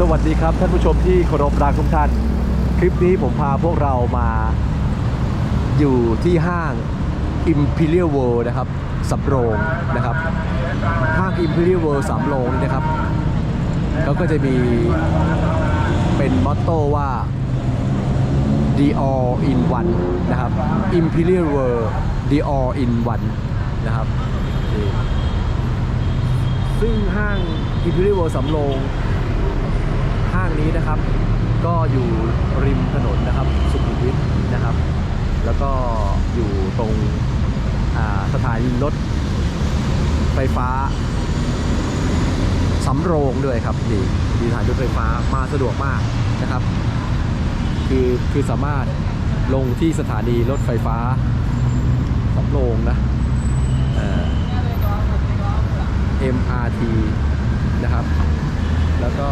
สวัสดีครับท่านผู้ชมที่เคารพรักทุกท่าน คลิปนี้ผมพาพวกเรามาอยู่ที่ห้าง Imperial World นะครับสำโรงนะครับห้าง Imperial World สำโรงนี่นะครับเขาก็จะมีเป็นมอตโต้ว่า The All in One นะครับ Imperial World The All in One นะครับซึ่งห้าง Imperial World สำโรง ห้างนี้นะครับ ก็อยู่ริมถนนนะครับ สุขุมวิทนะครับ แล้วก็อยู่ตรงสถานีรถไฟฟ้าสำโรงด้วยครับนี่มีสถานีรถไฟฟ้ามาสะดวกมากนะครับ คือคือสามารถลงที่สถานีรถไฟฟ้าสำโรงนะเอ่อ MRT นะครับ แล้วก็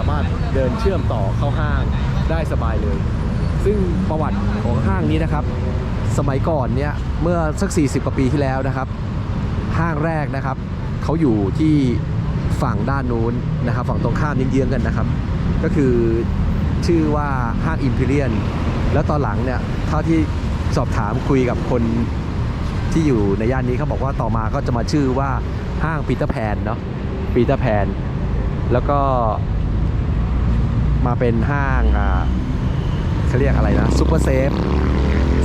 สามารถเดินเชื่อมต่อเข้าห้างได้สบายเลย ซึ่งประวัติของห้างนี้นะครับ สมัยก่อนเนี่ยเมื่อสัก 40 กว่าปีที่แล้วนะครับ ห้างแรกนะครับเขาอยู่ที่ฝั่งด้านนู้นนะครับ ฝั่งตรงข้ามเยื้องๆกันนะครับ ก็คือชื่อว่าห้างอิมพีเรียนแล้วตอนหลังเนี่ยเท่าที่สอบถามคุยกับคนที่อยู่ในย่านนี้เขาบอกว่าต่อมาก็จะมาชื่อว่าห้างปีเตอร์แพนเนาะปีเตอร์แพนแล้วก็ มาเป็นห้างอ่าเขาเรียกอะไรนะซูเปอร์เซฟ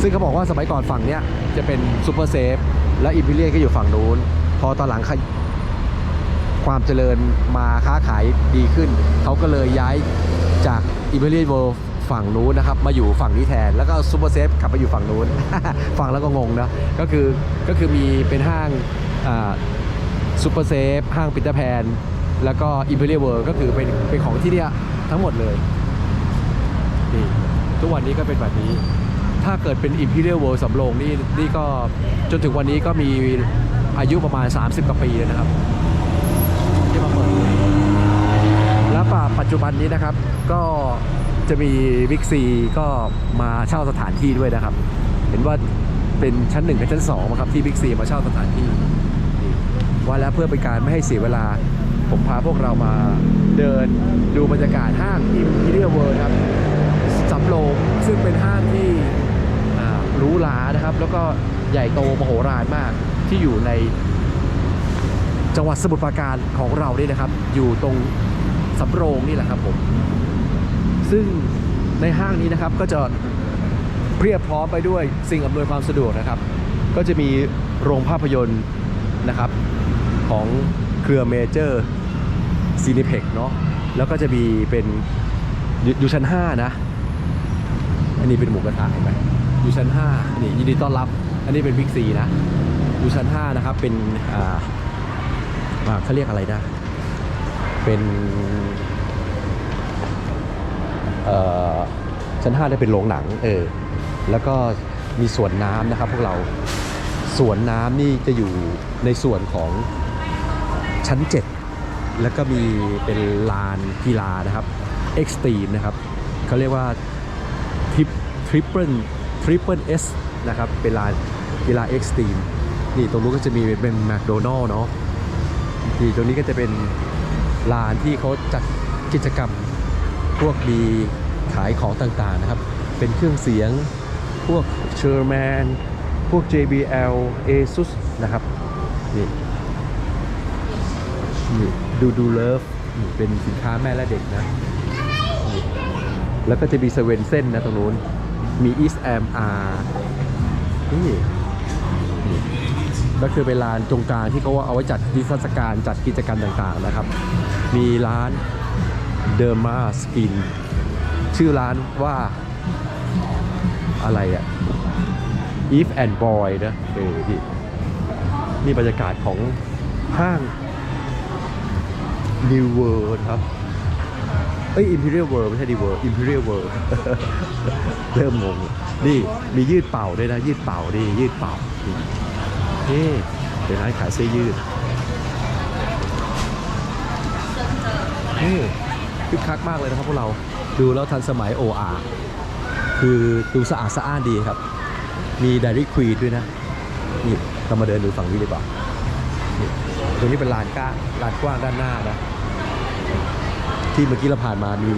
ซึ่งเขาบอกว่าสมัยก่อนฝั่งเนี้ยจะเป็นซูเปอร์เซฟและอิมพีเรียก็อยู่ฝั่งนู้น พอตอนหลังความเจริญมาค้าขายดีขึ้น เขาก็เลยย้ายจากอิมพีเรียเวิลด์ฝั่งนู้นนะครับมาอยู่ฝั่งนี้แทนแล้วก็ซูเปอร์เซฟกลับมาอยู่ฝั่งนู้นฟังแล้วก็งงนะก็คือก็คือมีเป็นห้างอ่าซูเปอร์เซฟห้างปิเตอร์แพนแล้วก็อิม e เรียเวิ d ก็คือเป็นเป็นของที่เนี่ย ทั้งหมดเลยนี่ทุกวันนี้ก็เป็นแบบนี้ ถ้าเกิดเป็น Imperial World สำโรงนี่นี่ก็จนถึงวันนี้ก็มีอายุประมาณ 30 กว่าปีแล้วนะครับ ที่มาเปิดแล้วป่าปัจจุบันนี้นะครับ ก็จะมีบิ๊กซีก็มาเช่าสถานที่ด้วยนะครับ เห็นว่าเป็นชั้นหนึ่งกับชั้นสองครับที่บิ๊กซีมาเช่าสถานที่ว่าแล้วเพื่อเป็นการไม่ให้เสียเวลา ผมพาพวกเรามา เดินดูบรรยากาศห้าง Imperial World ครับสำโรงซึ่งเป็นห้างที่หรูหรานะครับ แล้วก็ใหญ่โตมโหฬารมากที่อยู่ในจังหวัดสมุทรปราการของเรานี่นะครับ อยู่ตรงสำโรงนี่แหละครับผม ซึ่งในห้างนี้นะครับก็จะเพียบพร้อมไปด้วยสิ่งอำนวยความสะดวกนะครับ ก็จะมีโรงภาพยนตร์นะครับของเครือเมเจอร์ ซีนิเพ็กเนาะแล้วก็จะมีเป็นอยู่อยู่ชั้น 5 นะ อันนี้เป็นหมูกระทะเห็นไหมอยู่ชั้น5นี่ยินดีต้อนรับ อันนี้เป็นบิ๊กซีนะอยู่ชั้น 5 นะครับ เป็นอ่าอ่าเขาเรียกอะไรนะ เป็นเอ่อชั้น5ได้เป็นโรงหนังเออแล้วก็มีสวนน้ำนะครับ พวกเราสวนน้ำนี่จะอยู่ในส่วนของชั้น 7 แล้วก็มีเป็นลานกีฬานะครับเอ็กซ์ตรีมนะครับเขาเรียกว่าทริปทริปเปิลทริปเปิลเอสนะครับเป็นลานกีฬาเอ็กซ์ตรีมนี่ตรงนู้นก็จะมีเป็นแมคโดนัลล์เนาะนี่ตรงนี้ก็จะเป็นลานที่เขาจัดกิจกรรมพวกมีขายของต่างๆนะครับ เป็นเครื่องเสียงพวกเชอร์แมนพวก JBL ASUS นะครับ นี่นี่ ดูดูเลิฟเป็นสินค้าแม่และเด็กนะ แล้วก็จะมีเซเว่นเส้นนะตรงนู้น มี East Am R นี่นี่ก็คือเป็นลานจงกลางที่เขาเอาไว้จัดนิทรรศการจัดกิจกรรมต่างๆนะครับ มีร้านเดอร์มาสกิน ชื่อร้านว่าอะไรอะ Eve and Boy นะเออนี่นี่บรรยากาศของห้าง New World ครับ เอ้ย Imperial World ไม่ใช่ New World Imperial World เริ่มงง นี่มียืดเป่าด้วยนะ ยืดเป่าดิยืดเป่านี่เป็นร้านขายเสื้อยืดนี่คึกคักมากเลยนะครับพวกเราดูแล้วทันสมัยโออาคือดูสะอาดสะอ้านดีครับ มี Dairy Queen ด้วยนะ นี่เรามาเดินดูฝั่งนี้ดีกว่านี่ตรงนี้เป็นลานกว้างลานกว้างด้านหน้านะ ที่เมื่อกี้เราผ่านมามี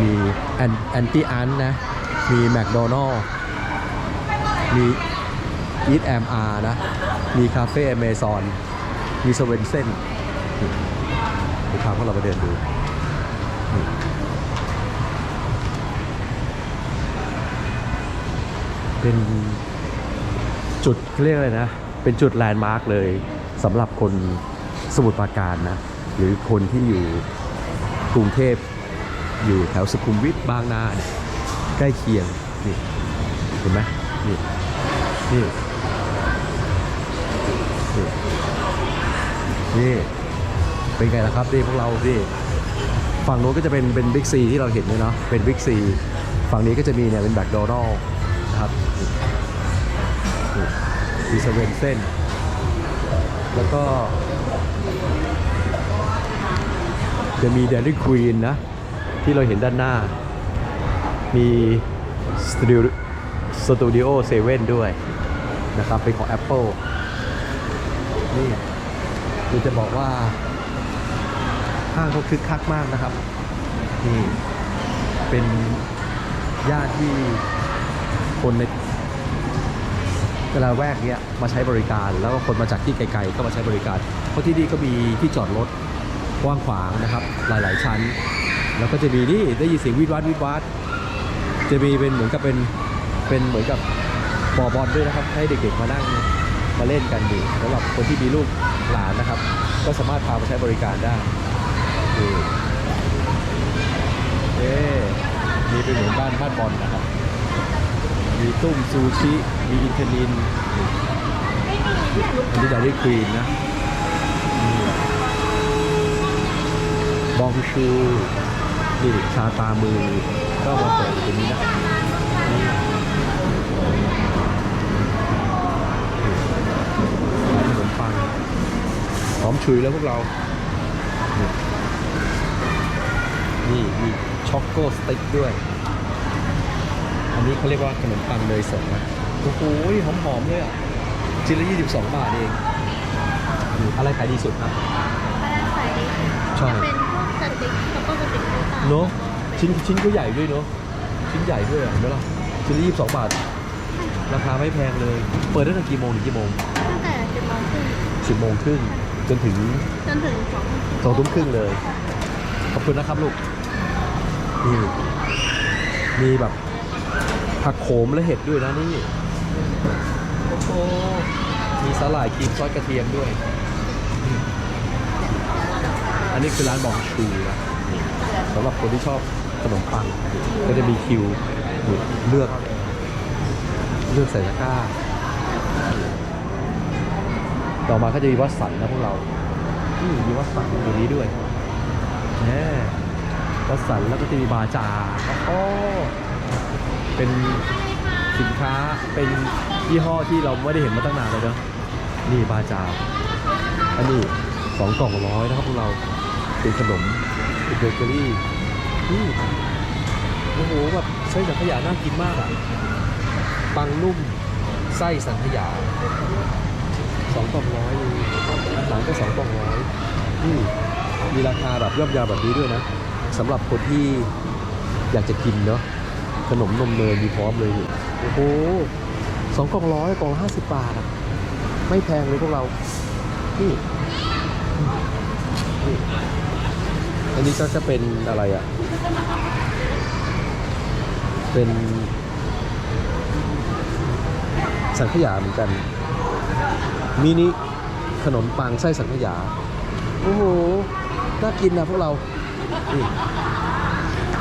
มีแอนแอนตี้อันนะ มีแมคโดนัลล์มีอีทแอมอาร์นะ มีคาเฟ่อเมซอน มีสเวนเซนเดี๋ยวพาพวกเราไปเดินดูเป็นจุดเขาเรียกอะไรนะ เป็นจุดแลนด์มาร์กเลยสำหรับคนสมุทรปราการนะ หรือคนที่อยู่ กรุงเทพอยู่แถวสุขุมวิทบางนาเนี่ยใกล้เคียงนี่เห็นไหมนี่นี่นี่นี่เป็นไงล่ะครับนี่พวกเราดิฝั่งโน้นก็จะเป็นเป็นบิ๊กซีที่เราเห็นเนี่ยเนาะเป็นบิ๊กซีฝั่งนี้ก็จะมีเนี่ยเป็นแบคโดนัลนะครับนี่นี่มีเซเว่นเส้น แล้วก็ จะมีเดลี่ควีนนะ ที่เราเห็นด้านหน้า มีสตูดิโอสตูดิโอเซเว่นด้วยนะครับ เป็นของ Apple นี่คือจะบอกว่าห้างเขาคึกคักมากนะครับ นี่เป็นย่านที่คนในเวลาแวกเนี้ยมาใช้บริการ แล้วก็คนมาจากที่ไกลๆก็มาใช้บริการ เพราะที่นี่ก็มีที่จอดรถ กว้างขวางนะครับ หลาย ๆ ชั้น แล้วก็จะมีนี่ได้ยินเสียงวิดวัดวิดวัดจะมีเป็นเหมือนกับเป็นเป็นเหมือนกับบ่อบอลด้วยนะครับ ให้เด็ก ๆ มานั่งมาเล่นกันดีสำหรับคนที่มีลูกหลานนะครับ ก็สามารถพามาใช้บริการได้นี่เอ๊มีเป็นเหมือนบ้านบ้านบอลนะครับ มีตุ้มซูชิ มีอินเทนินอันนี้ดาริควีนนะ บองชูนี่ชาตามือ ก็มาเปิดอยู่ตรงนี้นะนี่ร้านขนมปังหอมฉุยแล้วพวกเรานี่นี่มีช็อกโกสติ๊กด้วย อันนี้เขาเรียกว่าขนมปังเนยสดนะโอ้โหหอมๆเลยอะชิ้นละ22 บาทเองอืมอะไรขายดีสุดครับขายดีใช่ จะเป็นพวกสติ๊กแล้วก็สติ๊กต่างๆเนอะเป็ชิ้นชิ้นก็ใหญ่ด้วยเนอะชิ้นใหญ่ด้วยอะเห็นไหมล่ะชิ้นละ22บาท ราคาไม่แพงเลย เปิดตั้งแต่กี่โมงถึงกี่โมงตั้งแต่สิบโมงครึ่ง10โมงครึ่งจนถึงจนถึงสองสองทุ่มครึ่งเลย ขอบคุณนะครับลูกนี่มีแบบผักโขมและเห็ดด้วยนะนี่โอ้โหมีสาหร่ายครีมซอสกระเทียมด้วยนี่ อันนี้คือร้านบองชูนะนี่สำหรับคนที่ชอบขนมปังก็จะมีคิวเลือก เลือกใส่ตะกร้า ต่อมาก็จะมีวัสันนะพวกเรานี่มีวัสันอยู่นี้ด้วยแน่วัสันแล้วก็จะมีบาจาโอ้เป็นสินค้าเป็นยี่ห้อที่เราไม่ได้เห็นมาตั้งนานเลยเนอะนี่บาจาอันนี้สองกล่องร้อยนะครับพวกเรา เป็นขนมเป็นเบเกอรี่นี่โอ้โหแบบไส้สังขยาน่ากินมากอะปังนุ่มไส้สังขยาสองกล่องร้อยเองอาหารก็สองกล่องร้อยนี่มีราคาแบบย่อมยาวแบบนี้ด้วยนะสำหรับคนที่อยากจะกินเนาะขนมนมเนยมีพร้อมเลยโอ้โหสองกล่องร้อยกล่องห้าสิบบาทอะไม่แพงเลยพวกเรานี่ อันนี้ก็จะเป็นอะไรอะเป็นสังขยาเหมือนกัน มินิขนมปังไส้สังขยา โอ้โห น่ากินนะพวกเรา นี่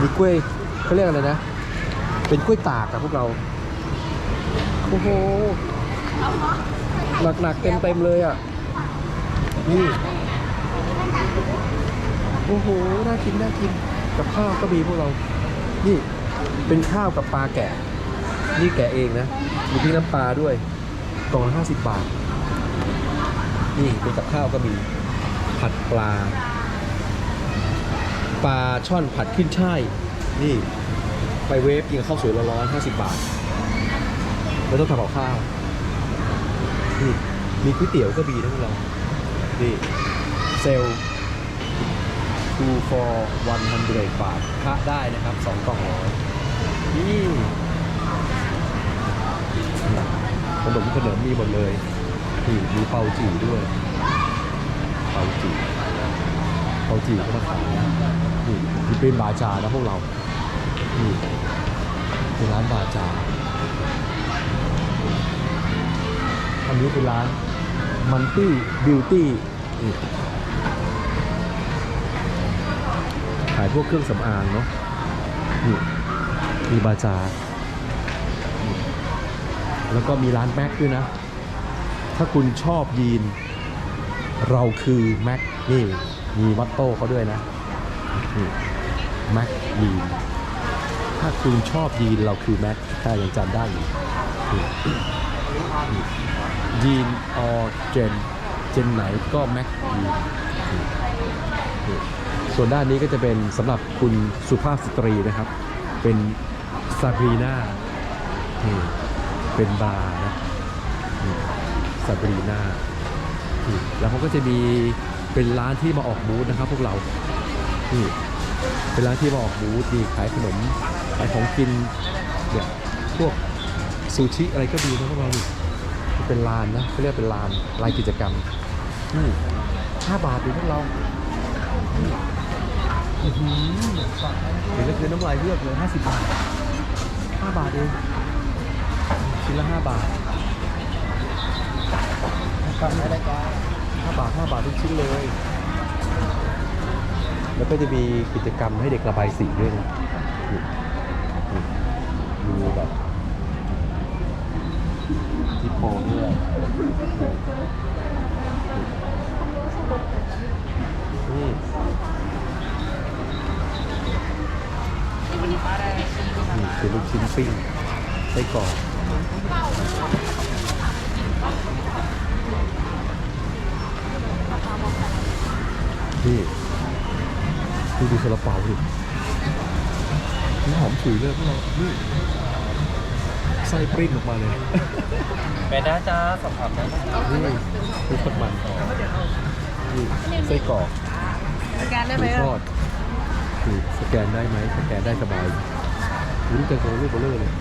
มีกล้วยเขาเรียกอะไรนะ เป็นกล้วยตากอะพวกเรา โอ้โห หนักๆเต็มๆเลยอะนี่ โอ้โห น่ากิน น่ากิน กับข้าวก็มีพวกเรา นี่เป็นข้าวกับปลาแกะ นี่แกะเองนะ มีพริกน้ำปลาด้วยกล่องละห้าสิบบาท นี่เป็นกับข้าวก็มี ผัดปลา ปลาช่อนผัดขึ้นช่าย นี่ ไปเวฟกินข้าวสวยร้อนๆห้าสิบบาทไม่ต้องทำกับข้าว นี่ มีก๋วยเตี๋ยวก็มีนะพวกเรา นี่ เซลล์ two for one hundred บาทคะได้นะครับสองกล่องร้อยนี่ขนมขนมมีหมดเลยนี่มีเปาจีด้วย เปาจีเปาจีก็มาขายนะนี่ที่เป็นบาจานะพวกเรา นี่เป็นร้านบาจาอันนี้เป็นร้านมันตี้บิวตี้ข วกเครื่องสำอางเนาะนี่มีบาจา แล้วก็มีร้านแม็กด้วยนะ ถ้าคุณชอบยีน เราคือแม็กนี่ มีมัตโต้เขาด้วยนะนี่แม็กยีน ถ้าคุณชอบยีนเราคือแม็กถ้ายังจำได้อยู่ยีนออเจน เจนไหนก็แม็กยีนนี่นี่ ส่วนด้านนี้ก็จะเป็นสำหรับคุณสุภาพสตรีนะครับ เป็นซาบรีนาเป็นบาร์นะซาบรีนาแล้วเขาก็จะมีเป็นร้านที่มาออกบูธนะครับ พวกเรานี่เป็นร้านที่มาออกบูธมีขายขนมขายของกินเนี่ยพวกซูชิอะไรก็ดีนะพวกเรานี่เป็นลานนะเขาเรียกเป็นลานลานกิจกรรมนี่ห้าบาทเองพวกเรา เห็นแล้วคือน้ำลายเลือกเลยห้าสิบบาทห้าบาทเองชิ้นละห้าบาทห้าบาทห้าบาททุกชิ้นเลย แล้วก็จะมีกิจกรรมให้เด็กระบายสีด้วยนะดูแบบที่โปด้วยนี่นี่ เป็นลูกชิ้นปิ้งไส้กรอกนี่ดูดูซาลาเปาดินี่หอมฉุยเลยพวกเรานี่ไส้ปริ้นออกมาเลยไปได้จ้าสอบถามได้นะนี่ดูทอดมันนี่ไส้กรอกสแกนได้หไหมมูทอดนี่สแกนได้ไหมสแกนได้สบาย รู้จักตัวลูกเบลเลอร์เลย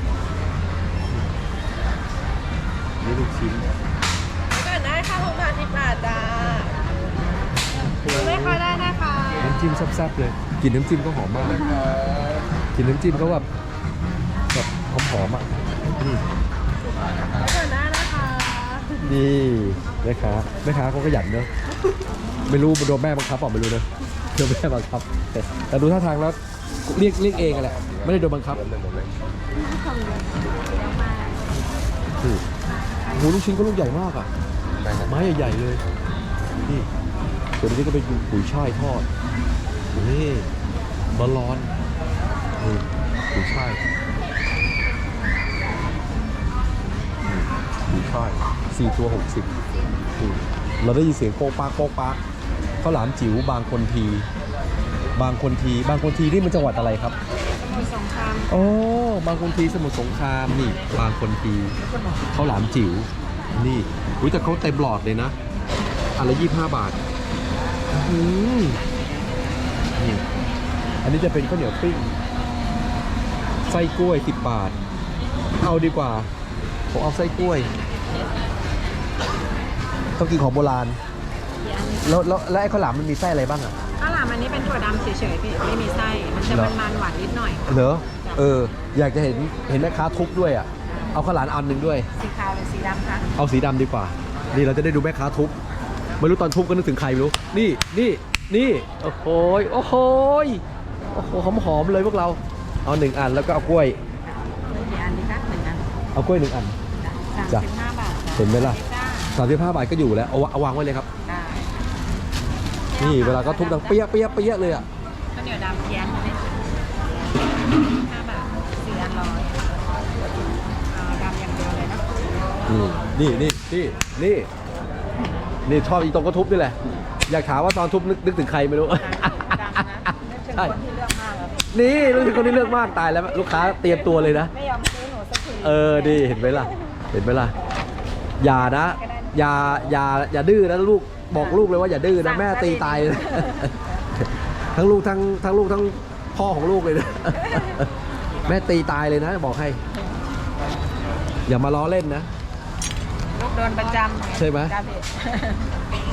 นี่ลูกชิ้นก่อนได้ค่ะหกบาทสิบบาทจ้าไม่ค่อยได้นะคะน้ำจิ้มแซ่บๆเลยกลินน้ำจิ้มก็หอมมากกลินน้ำจิ้มก็แบบแบบหอมๆอะนี่ก่อนได้นะคะนี่แม่ค้าแม่ค้าเขาก็หยันเนอะไม่รู้โดนแม่บังคับเปล่าไม่รู้เนอะ โดนแม่บังคับแต่แต่ดูท่าทางแล้วเรียกเรียกเองอะแหละ ไม่ได้โดนบังคับของเยอะมากนี่โอ้โหลูกชิ้นก็ลูกใหญ่มากอะ ไม้ใหญ่ๆเลย นี่ ส่วนนี้ก็เป็นปุ๋ยช่ายทอด นี่บอลลอนนี่ปุ๋ยช่ายนี่ปุ๋ยช่ายสี่ตัวหกสิบนี่เราได้ยินเสียงโป๊กปากโป๊กปาก ข้าวหลามจิ๋วบางคนที บางคนที บางคนทีนี่มันจังหวัดอะไรครับสมุทรสงครามโอ้บางคนทีสมุทรสงครามนี่บางคนทีข้าวหลามจิ๋วนี่อุ้ยแต่เขาเต็มหลอดเลยนะอันละยี่ห้าบาทอื้อหือนี่อันนี้จะเป็นข้าวเหนียวปิ้งไส้กล้วยสิบบาท เอาดีกว่าผมเอาไส้กล้วยต้องกินของโบราณ แล้วแล้วแล้วไอ้ข้าวหลามมันมีไส้อะไรบ้างอะข้าวหลามอันนี้เป็นถั่วดำเฉยๆพี่ไม่มีไส้ มันจะเหรอมันมันๆหวานนิดหน่อยเหรอเออ อยากจะเห็นเห็นแม่ค้าทุบด้วยอะ เอาข้าวหลามอันหนึ่งด้วย สีขาวหรือสีดำคะเอาสีดำดีกว่า นี่เราจะได้ดูแม่ค้าทุบ ไม่รู้ตอนทุบก็นึกถึงใครไม่รู้ นี่นี่นี่ โอ้โหยโอ้โหยโอ้โหหอมหอมๆเลยพวกเรา เอาหนึ่งอันแล้วก็เอากล้วย กี่อันดีคะหนึ่งอันเอากล้วยหนึ่งอัน สามจ้ะสิบห้าบาทจ้ะเห็นไหมล่ะ จ้าสามสิบห้าบาทก็อยู่แล้ว เอาวะเอาวางไว้เลยครับ ได้ นี่เวลาก็ทุบดังเปี้ยะเปี้ยะเปี้ยะเลยอะข้าวเหนียวดำแย้มเลยห้าบาทสี่อันร้อยเอาดำอย่างเดียวเลยนะนี่นี่นี่นี่นี่นี่ชอบอีตรงก็ทุบนี่แหละ อยากถามว่าตอนทุบนึกนึกถึงใครไม่รู้ ดำนะนึกถึงใช่คนที่เลือกมากแล้วนี่รู้สึกคนที่เลือกมากตายแล้ว ลูกค้าเตรียมตัวเลยนะ ไม่ยอมซื้อหนูสักทีเออดีเห็นไหมล่ะ เห็นไหมล่ะ อย่านะ อย่าอย่าอย่าดื้อนะลูก บอกลูกเลยว่าอย่าดื้อนะแม่ตีตายเลยนะทั้งลูกทั้งทั้งลูกทั้งพ่อของลูกเลยนะแม่ตีตายเลยนะ บอกให้ อย่ามาล้อเล่นนะลูกโดนประจำใช่ไหมจ้าพี่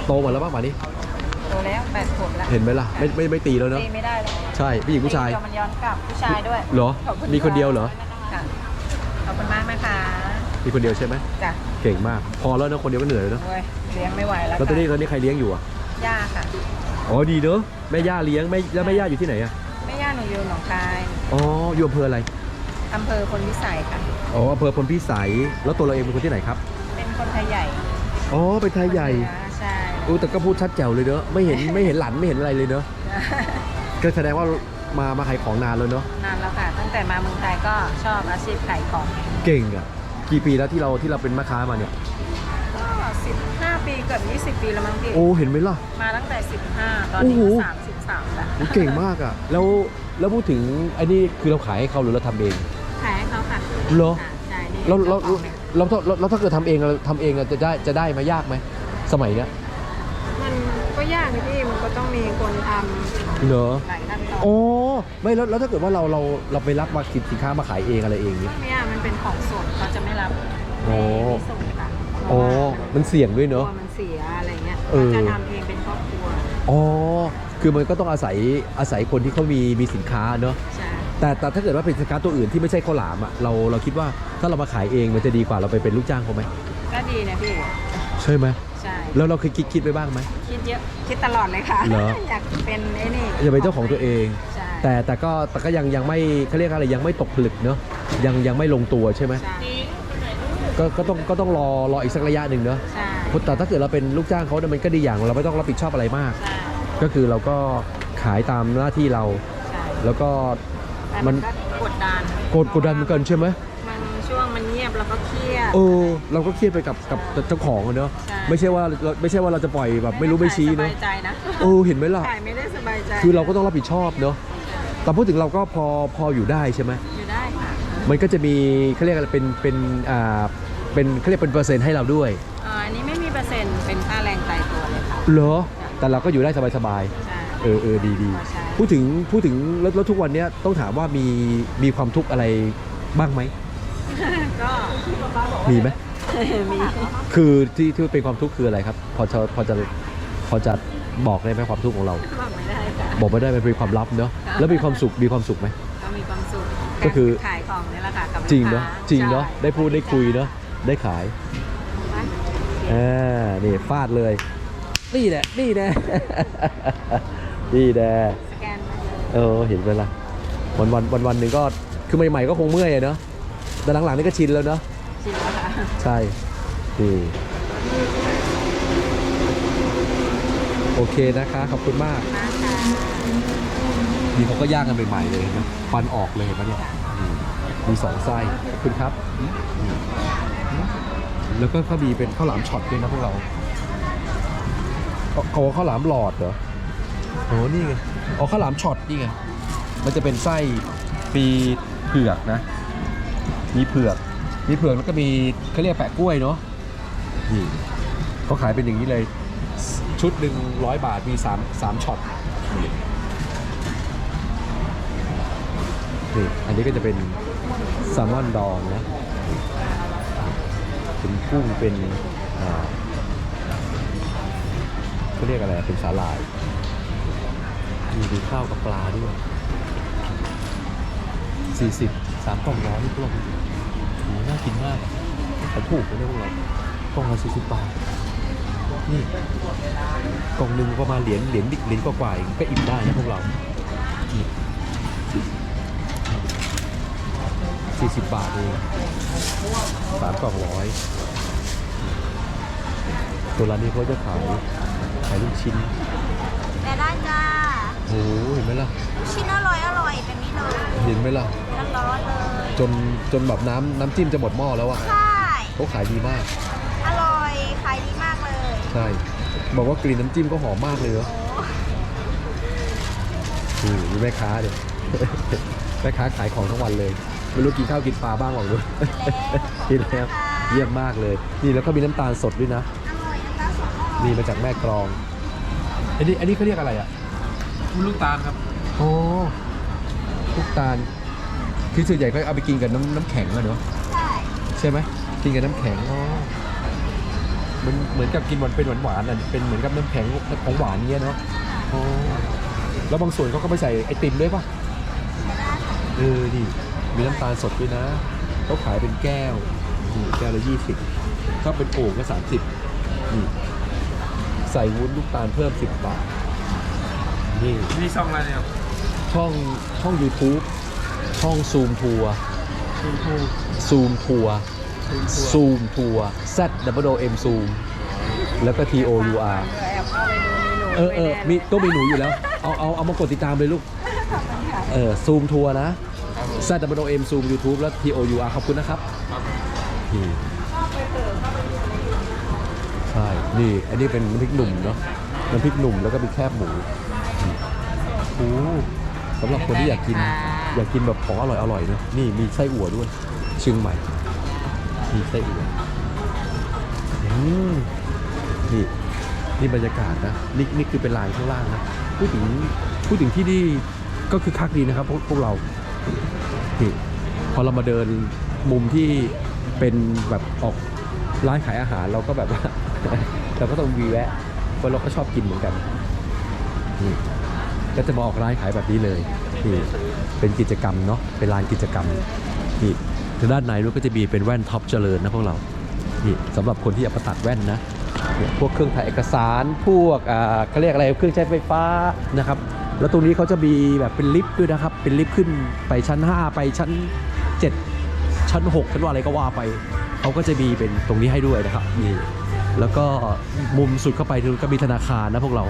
โตหมดแล้วป่ะหมานี่โตแล้วแปดขวบแล้วเห็นไหมล่ะไม่ไม่ไม่ตีแล้วเนอะตีไม่ได้แล้วใช่ผู้หญิงผู้ชายตีเดีวมันย้อนกลับผู้ชายด้วยเหรอขอบณมีคนเดียวเหรอค่ะขอบคุณมากนะคะ มีคนเดียวใช่ไหมจ้ะเก่งมาก พอแล้วนะคนเดียวก็เหนื่อยแล้วเนอะโอ้ยเลี้ยงไม่ไหวแล้วแล้วตอนนี้ค่ะตอนนี้ใครเลี้ยงอยู่อะย่าค่ะอ๋อดีเนอะแม่ย่าเลี้ยงแม่แล้วแม่ย่าอยู่ที่ไหนอะแม่ย่าหนูอยู่หนองคายอ๋ออยู่อำเภออะไรอำเภอพลวิสัยค่ะ อ๋ออำเภอพลพิสัยแล้วตัวเราเองเป็นคนที่ไหนครับเป็นคนไทยใหญ่อ๋อเป็นไทยใหญ่คนเนือใช่อู้แต่ก็พูดชัดแจ๋วเลยเนอะไม่เห็นไม่เห็นหลันไม่เห็นอะไรเลยเนอะก็แสดงว่ามามาขายของนานแล้วเนอะนานแล้วค่ะ ตั้งแต่มาเมืองไทยก็ชอบอาชีพขายของ เก่งอะ กี่ปีแล้วที่เราที่เราเป็นแม่ค้ามาเนี่ย ก็15ปีเกือบ20ปีแล้วมั้งพี่ โอ้เห็นไหมล่ะ มาตั้งแต่15ตอนนี้โอ้โหก็33แล้วโอ้เก่งมากอะ แล้วแล้วพูดถึงไอ้นี่คือเราขายให้เขาหรือเราทำเอง ขายให้เขาค่ะเหรอ ค่ะใช่นี่เราเราจ้ของนี่ยเราเราเราถ้าเกิดทำเองเราทำเองอะจะได้จะได้ไหมยากไหมสมัยเนี้ยมัน ก็ยากนะพี่มันก็ต้องมีคนทเหรอหลายขั้นตอนโอ้ไม่แล้วแล้วถ้าเกิดว่าเราเราเราไปรับมาสินค้ามาขายเองอะไรเองนี่ไม่ยากมันเป็นของสดเขาจะไม่รับโอ้ ไม่ส่งค่ะเพโอ้ราะว่ามันเสี่ยงด้วยกลัเนาะ วมันเสียอะไรเงี้ยเออ เขาจะทำเองเป็นครอบครัวอ๋อ คือมันก็ต้องอาศัยอาศัยคนที่เขามีมีสินค้าเนาะ ใช่แต่แต่ถ้าเกิดว่าเป็นสินค้าตัวอื่นที่ไม่ใช่ข้าวหลามอะเราเราคิดว่าถ้าเรามาขายเองมันจะดีกว่าเราไปเป็นลูกจ้างเขาไหมก็ดีนะพี่ใช่ไหมใช่ แล้วเราเคยคิดคิดไปบ้างไหม คิดเยอะคิดตลอดเลยค่ะ เหรอ อยากเป็นไอ้นี่อย่าเป็นเจ้าของตัวเอง ใช่แต่แต่ก็แต่ก็ยังยังไม่เขาเรียกอะไรยังไม่ตกผลึกเนาะยังยังไม่ลงตัวใช่ไหมใช่ก็ก็ต้องก็ต้องรอรออีกสักระยะหนึ่งเนาะใช่เพราะแต่ถ้าเกิดเราเป็นลูกจ้างเขาเนี่ยมันก็ดีอย่างเราไม่ต้องรับผิดชอบอะไรมากใช่ก็คือเราก็ขายตามหน้าที่เรา ใช่แล้วก็แต่มัมันนก็กดดัน กดกดดันเหมือนกันใช่ไหม มันช่วงมันเงียบแล้วก็ เครียดเออเราก็เครียดไปกับกับเจ้าของอะเนาะใช่ ไม่ใช่ว่าเราไม่ใช่ว่าเราจะปล่อยแบบไม่รู้ไม่ชี้สเนาะบายใจนะเออเห็นไหมล่ะ ขายไม่ได้สบายใจคือเราก็ต้องรับผิดชอบเนาะแต่พูดถึงเราก็พอพออยู่ได้ใช่ไหมอยู่ได้ค่ะมันก็จะมีเขาเรียกอะไรเป็นเป็นอ่าเป็นเขาเรียกเป็นเปอร์เซ็นต์ให้เราด้วยอ่าอันนี้ไม่มีเปอร์เซ็นต์เป็นค่าแรงตายตัวเลยค่ะเหรอ แต่เราก็อยู่ได้สบายใช่ ๆเออเออดีดีใช่ พูดถึงพูดถึงแล้วแล้วทุกวันเนี้ยต้องถามว่ามีมีความทุกข์อะไรบ้างไหมก็ มีไหมมีคือที่ที่เป็นความทุกข์คืออะไรครับ พอจะพอจะพอจะบอกได้ไหมความทุกข์ของเรา บอกไม่ได้ค่ะบอกไม่ได้มันเป็นความลับเนาะค่ะแล้วมีความสุขมีความสุขไหมก็มีความสุขก็คือารขายของนี่แหละค่ะกับจริงลูเนาะกค้จริงเนาะใช่ได้พูดได้คุยเนาะได้ขายไปอ่านี่ฟาดเลยนี่แหละนี่แน่นี่แน่สแกนมาเลยเออเห็นไปละวันวันวันวันหนึ่งก็คือใหม่ๆก็คงเมื่อยอะเนาะ แต่หลังๆนี่ก็ชินแล้วเนาะจริงแล้วค่ะใช่นี่โอเคนะคะ ขอบคุณมาก มากค่ะนี่เขาก็ย่างกันใหม่ๆเลยนะฟันออกเลยเห็นไหมเนี่ยอืมมีสองไส้ขอบคุณครับอืมแล้วก็เขามีเป็นข้าวหลามช็อตด้วยนะพวกเราเขาเขาว่าข้าวหลามหลอดเหรอโอ้นี่ไงอ๋อข้าวหลามช็อตนี่ไง มันจะเป็นไส้ปีเผือกนะ มีเผือก มีเผือกแล้วก็มีเขาเรียกแปะกล้วยเนาะนี่เขาขายเป็นอย่างนี้เลย ชุดหนึ่งร้อยบาทมีสามสามช็อตนี่อันนี้ก็จะเป็นแซลมอนดองนะ เป็นกุ้งเป็นเขาเรียกอะไรเป็นสาหร่ายมีข้าวกับปลาด้วย 40สามกล่องร้อยนี่พวกเราโหน่ากินมากอะขาถูกเลยนะพวกเรากล่องละ40บบาทนี่กล่องหนึ่งประมาณเหรียญเหรียญเหรียญกว่าๆเองก็อิ่มได้นะพวกเรานี่40บบาทเองสามกล่องร้อยตัวร้านนี้เขาจะขายขายลูกชิ้น โอ้โหเห็นไหมล่ะ ชิ้นอร่อยอร่อยแบบนี้เลยเห็นไหมล่ะ ร้อนๆเลยจนจนแบบน้ำน้ำจิ้มจะหมดหม้อแล้วอะใช่เขาขายดีมาก อร่อยขายดีมากเลยใช่ บอกว่ากลิ่นน้ำจิ้มก็หอมมากเลยเนอะโอ้นี่มีแม่ค้าเดี๋ย แม่ค้าขายของทั้งวันเลย ไม่รู้กินข้าวกินปลาบ้างหรอกด้วยกินแล้ว เยี่ยมมากเลย นี่แล้วก็มีน้ำตาลสดด้วยนะ อร่อยน้ำตาลสดอร่อยนี่มาจากแม่กรอง อันนี้อันนี้เขาเรียกอะไรอะ ลูกตาลครับโอ้ลูกตาลคือส่วนใหญ่ก็เอาไปกินกับน้ำน้ำแข็งอะเนาะใช่ใช่ไหมกินกับน้ำแข็งอ๋อมันเหมือนกับกินมันเป็นหวานหวานๆอะเป็นเหมือนกับน้ำแข็งของหวานเงี้ยเนาะอ๋อแล้วบางส่วนเขาก็ไปใส่ไอติมด้วยป่ะเออดิมีน้ำตาลสดด้วยนะเขาขายเป็นแก้วนี่แก้วละยี่สิบถ้าเป็นโอ่งก็สามสิบนี่ใส่วุ้นลูกตาลเพิ่มสิบบาท นี่นี่ช่องอะไรเนี่ยช่องช่อง YouTube ช่องซูมทัวร์คุณครูซูมทัวร์คุณครูซูมทัวร์ Z W O M ซูมแล้วก็ T O U R แอบเข้าไปดูมีหนูเออเออมีต้องมีหนูอยู่แล้ว เอาเอาเอามากดติดตามเลยลูก เออซูมทัวร์นะ Z W O M ซูม YouTube แล้ว T O U R ขอบคุณนะครับนี่ใช่ นี่ อันนี้เป็นน้ำพริกหนุ่มเนาะน้ำพริกหนุ่มแล้วก็มีแคบหมู นี่โอ้สำหรับคนที่อยากกิน อยากกินแบบของอร่อยอร่อยๆเนอะนี่มีไส้อั่วด้วยเชียงใหม่มีไส้อั่วอืมนี่นี่บรรยากาศนะนี่นี่คือเป็นลานข้างล่างนะพูดถึงพูดถึงที่นี่ก็คือคักดีนะครับพวกพวกเรานี่พอเรามาเดินมุมที่เป็นแบบออกร้านขายอาหารเราก็แบบว่าเราก็ต้องวีแวะเพราะเราก็ชอบกินเหมือนกันนี่ ก็จะมาออกร้านขายแบบนี้เลยนี่เป็นกิจกรรมเนาะเป็นลานกิจกรรมนี่ทางด้านในนู้นก็จะมีเป็นแว่นท็อปเจริญนะพวกเรานี่สำหรับคนที่อยากมาตัดแว่นนะพวกเครื่องถ่ายเอกสารพวกอ่าเขาเรียกอะไรเครื่องใช้ไฟฟ้านะครับแล้วตรงนี้เขาจะมีแบบเป็นลิฟต์ด้วยนะครับ เป็นลิฟต์ขึ้นไปชั้น 5 ไปชั้น 7 ชั้น 6 ชั้นว่าอะไรก็ว่าไปเขาก็จะมีเป็นตรงนี้ให้ด้วยนะครับนี่แล้วก็มุมสุดเข้าไปก็มีธนาคารนะพวกเรา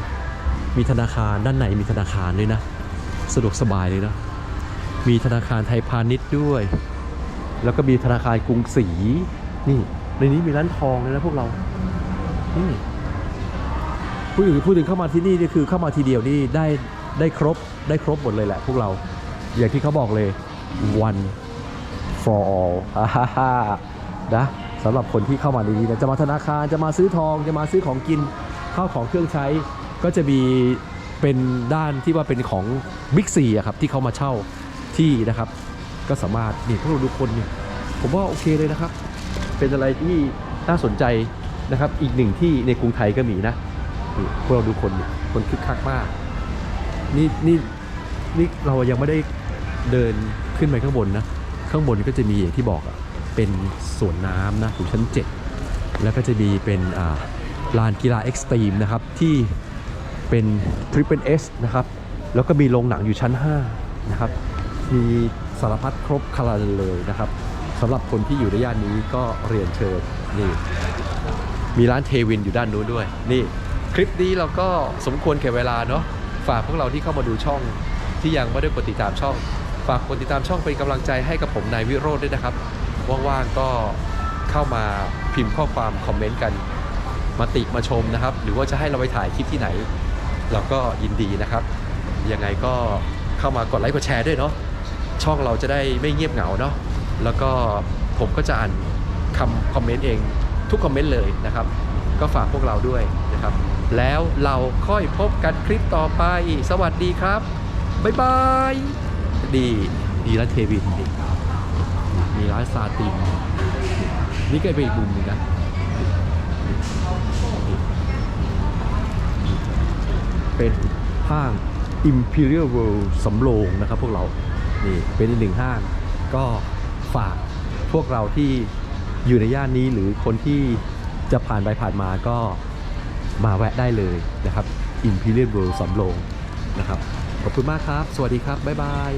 มีธนาคารด้านในมีธนาคารด้วยนะ สะดวกสบายเลยนะ มีธนาคารไทยพาณิชย์ด้วย แล้วก็มีธนาคารกรุงศรีนี่ ในนี้มีร้านทองเลยนะพวกเรานี่พูดถึงพูดถึงเข้ามาที่นี่นี่คือเข้ามาทีเดียวนี่ได้ได้ครบได้ครบหมดเลยแหละ พวกเรา อย่างที่เขาบอกเลย one for all นะสำหรับคนที่เข้ามาในนี้นะจะมาธนาคารจะมาซื้อทองจะมาซื้อของกินข้าวของเครื่องใช้ ก็จะมีเป็นด้านที่ว่าเป็นของบิ๊กซีอะครับที่เขามาเช่าที่นะครับ ก็สามารถนี่พวกเราดูคนเนี่ยผมว่าโอเคเลยนะครับ เป็นอะไรที่น่าสนใจนะครับ อีกหนึ่งที่ในกรุงไทยก็มีนะนี่พวกเราดูคนเนี่ยคนคึกคักมาก นี่นี่นี่เรายังไม่ได้เดินขึ้นไปข้างบนนะ ข้างบนก็จะมีอย่างที่บอกอะเป็นสวนน้ำนะอยู่ชั้น 7 แล้วก็จะมีเป็นลานกีฬาเอ็กซ์ตรีมนะครับที่ เป็น Triple S นะครับ แล้วก็มีโรงหนังอยู่ชั้น 5 นะครับ มีสารพัดครบครันเลยนะครับสำหรับคนที่อยู่ในย่านนี้ก็เรียนเชิญนี่ มีร้านเทวินอยู่ด้านนู้นด้วย นี่ คลิปนี้เราก็สมควรแก่เวลาเนาะฝากพวกเราที่เข้ามาดูช่องที่ยังไม่ได้กดติดตามช่อง ฝากกดติดตามช่องเป็นกำลังใจให้กับผมนายวิโรจน์ด้วยนะครับว่างๆก็เข้ามาพิมพ์ข้อความคอมเมนต์กันมาติมาชมนะครับ หรือว่าจะให้เราไปถ่ายคลิปที่ไหน เราก็ยินดีนะครับยังไงก็เข้ามากดไลค์กดแชร์ด้วยเนาะช่องเราจะได้ไม่เงียบเหงาเนาะแล้วก็ผมก็จะอ่านคำคอมเมนต์เองทุกคอมเมนต์เลยนะครับ ก็ฝากพวกเราด้วยนะครับ แล้วเราค่อยพบกันคลิปต่อไป สวัสดีครับ บ๊ายบาย ดีดีร้านเทวินนี่มีร้านซาตินนี่ก็เป็นอีกมุมหนึงนะ เป็นห้าง Imperial World สำโรงนะครับพวกเรานี่เป็นอีกหนึ่งห้าง ก็ฝากพวกเราที่อยู่ในย่านนี้หรือคนที่จะผ่านไปผ่านมาก็มาแวะได้เลยนะครับ Imperial World สำโรงนะครับ ขอบคุณมากครับ สวัสดีครับ บ๊ายบาย